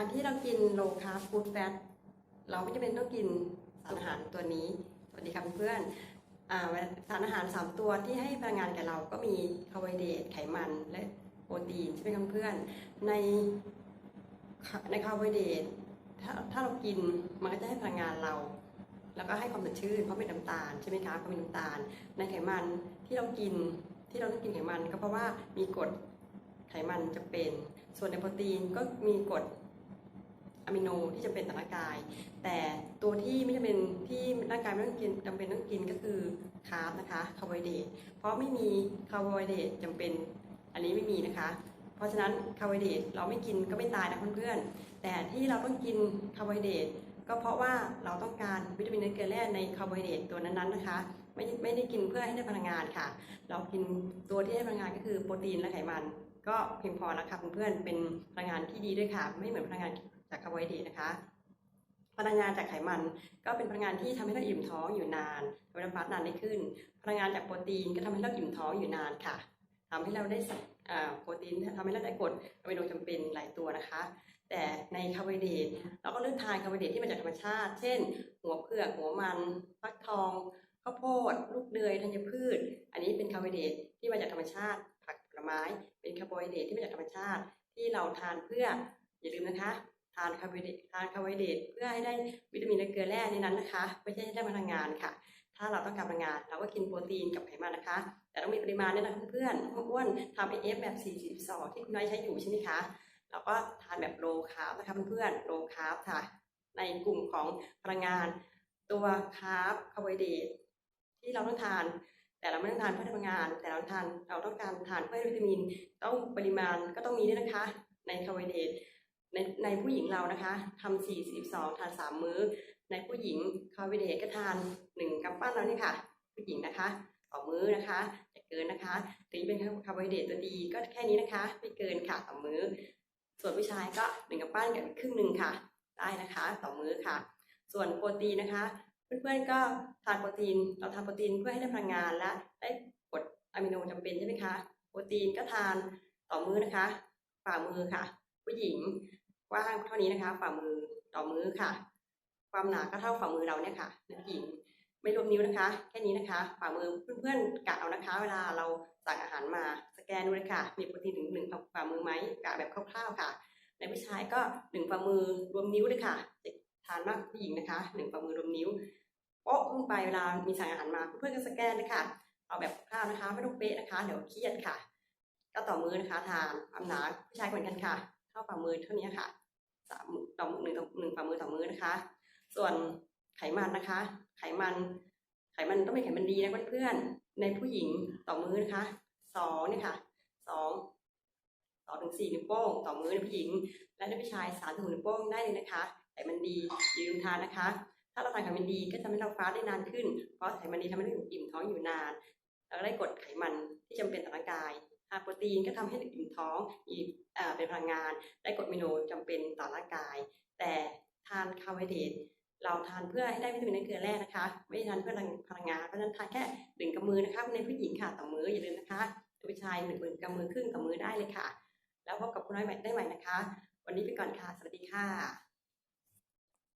การที่เรากินโลคาร์บฟู้ดแฟตเราไม่จำเป็นต้องกินสารอาหารตัวนี้สวัสดีครับเพื่อนอสารอาหาร 3 ตัวที่ให้พลังงานแก่เราก็มีคาร์โบไฮเดรตไขมันและโปรตีนใช่ไหมครับเพื่อนในในคาร์โบไฮเดรตถ้าถ้าเรากินมันก็จะให้พลังงานเรา แล้วก็ให้ความสดชื่นเพราะเป็นน้ำตาลใช่ไหมคะเพราะเป็นน้ำตาล ในไขมันที่เรากินที่เราต้องกินไขมันก็เพราะว่ามีกรดไขมันจะเป็น ส่วนในโปรตีนก็มีกรด อะมิโนที่จำเป็นต่อร่างกาย แต่ตัวที่ไม่จำเป็นที่ร่างกายไม่ต้องกินจำเป็นต้องกินก็คือคาร์บนะคะคาร์โบไฮเดรตเพราะไม่มีคาร์โบไฮเดรตจำเป็นอันนี้ไม่มีนะคะ เพราะฉะนั้นคาร์โบไฮเดรตเราไม่กินก็ไม่ตายนะเพื่อนๆแต่ที่เราต้องกินคาร์โบไฮเดรตก็เพราะว่าเราต้องการวิตามินและเกลือแร่ในคาร์โบไฮเดรตตัวนั้นๆนะคะไม่ไม่ได้กินเพื่อให้ได้พลังงานค่ะ เรากินตัวที่ให้พลังงานก็คือโปรตีนและไขมัน ก็เพียงพอแล้วค่ะเพื่อนๆเป็นพลังงานที่ดีด้วยค่ะ ไม่เหมือนพลังงาน จากคาร์โบไฮเดรตนะคะ พลังงานจากไขมันก็เป็นพลังงานที่ทำให้เราอิ่มท้องอยู่นานทำให้เราฟาสนานได้ขึ้น พลังงานจากโปรตีนก็ทำให้เราอิ่มท้องอยู่นานค่ะทำให้เราได้โปรตีนทำให้เราได้กรดอะมิโนจำเป็นหลายตัวนะคะ แต่ในคาร์โบไฮเดรตเราก็เลือกทานคาร์โบไฮเดรตที่มาจากธรรมชาติ เช่น หัวเผือกหัวมันฟักทองข้าวโพดลูกเดือยธัญพืช อันนี้เป็นคาร์โบไฮเดรตที่มาจากธรรมชาติผักผลไม้ เป็นคาร์โบไฮเดรตที่มาจากธรรมชาติที่เราทานเพื่ออย่าลืมนะคะ ทานคาร์โบไฮเดรตทานคาร์โบไฮเดรตเพื่อให้ได้วิตามินและเกลือแร่ในนั้นนะคะ ไม่ใช่ได้พลังงานค่ะ ถ้าเราต้องการพลังงาน เราก็กินโปรตีนกับไขมันนะคะ แต่ต้องมีปริมาณด้วยนะเพื่อนๆอ้วนทำ AF แบบ 42 ที่คุณน้อยใช้อยู่ใช่ไหมคะแล้วก็ทานแบบโลคาร์บนะคะเพื่อนๆโลคาร์บค่ะ ในกลุ่มของพลังงาน ตัวคาร์บคาร์โบไฮเดรตที่เราต้องทานแต่เราไม่ต้องทานเพื่อพลังงาน แต่เราทานเราต้องการทานเพื่อวิตามิน ต้องปริมาณก็ต้องมีด้วยนะคะ ในคาร์โบไฮเดรต ในในผู้หญิงเรานะคะทำ42ทาน3มื้อ ในผู้หญิงคาร์โบไฮเดรตก็ทาน1กำปั้นแล้วนี่ค่ะ ผู้หญิงนะคะต่อมื้อนะคะอย่เกินนะคะถึงเป็นคาร์โบไฮเดรตตัวดีก็แค่นี้นะคะ ไม่เกินค่ะต่อมื้อ ส่วนผู้ชายก็หนึ่งกำปั้นกับอีกครึ่งหนึ่งค่ะ ได้นะคะต่อมื้อค่ะ ส่วนโปรตีนนะคะ เพื่อนๆก็ทานโปรตีนเราทานโปรตีนเพื่อให้ได้พลังงานและได้กรดอะมิโนจำเป็นใช่ไหมคะโปรตีนก็ทานต่อมื้อนะคะฝ่ามือค่ะ ผู้หญิง กว้างเท่านี้นะคะ ฝ่ามือต่อมือค่ะ ความหนาก็เท่าฝ่ามือเราเนี่ยค่ะผู้หญิงไม่รวมนิ้วนะคะ แค่นี้นะคะ ฝ่ามือเพื่อนๆกะเอานะคะ เวลาเราสั่งอาหารมาสแกนดูเลยค่ะ มีโปรตีนถึงหนึ่งฝ่ามือไหมกะแบบคร่าวๆค่ะในผู้ชายก็หนึ่งฝ่ามือรวมนิ้วเลยค่ะทานมากผู้หญิงนะคะหนึ่งฝ่ามือรวมนิ้วโป๊ะขึ้นไปเวลามีสั่งอาหารมาเพื่อนๆก็สแกนเลยค่ะ เอาแบบคร่าวนะคะ ไม่ต้องเป๊ะนะคะ เดี๋ยวเครียดค่ะ ก็ต่อมือนะคะทานความหนาผู้ชายเหมือนกันค่ะ ท่าฝ่ามือเท่านี้ค่ะสามต่อหนึ่งต่อหนึ่งฝ่ามือต่อมือนะคะ ส่วนไขมันนะคะ ไขมัน ไขมันต้องเป็นไขมันดีนะเพื่อนๆในผู้หญิงต่อมือนะคะสองเนี่ยค่ะสองสองถึงสี่นิ้วโป้งต่อมือในผู้หญิง และในผู้ชายสามถึงหนิ้วโป้งได้เลยนะคะ ไขมันดีอย่าลืมทานนะคะ ถ้าเราทานไขมันดีก็จะทำให้เราฟ้าได้นานขึ้น เพราะไขมันดีทำให้เราอิ่มท้องอยู่นานเราได้กดไขมันที่จำเป็นต่อร่างกาย ทานโปรตีนก็ทำให้อิ่มท้องอิ่มเป็นพลังงาน ได้กรดอะมิโนจำเป็นต่อร่างกาย แต่ทานคาร์โบไฮเดรตเราทานเพื่อให้ได้วิตามินและเกลือแร่นะคะ ไม่ได้ทานเพื่อพลังงานเพราะฉะนั้นทานแค่หนึ่งกำมือนะคะในผู้หญิงค่ะต่อมืออย่าลืมนะคะผู้ชายหนึ่งกำมือครึ่งกำมือได้เลยค่ะ แล้วพบกับคุณน้อยใหม่ได้ใหม่นะคะ วันนี้ไปก่อนค่ะ สวัสดีค่ะ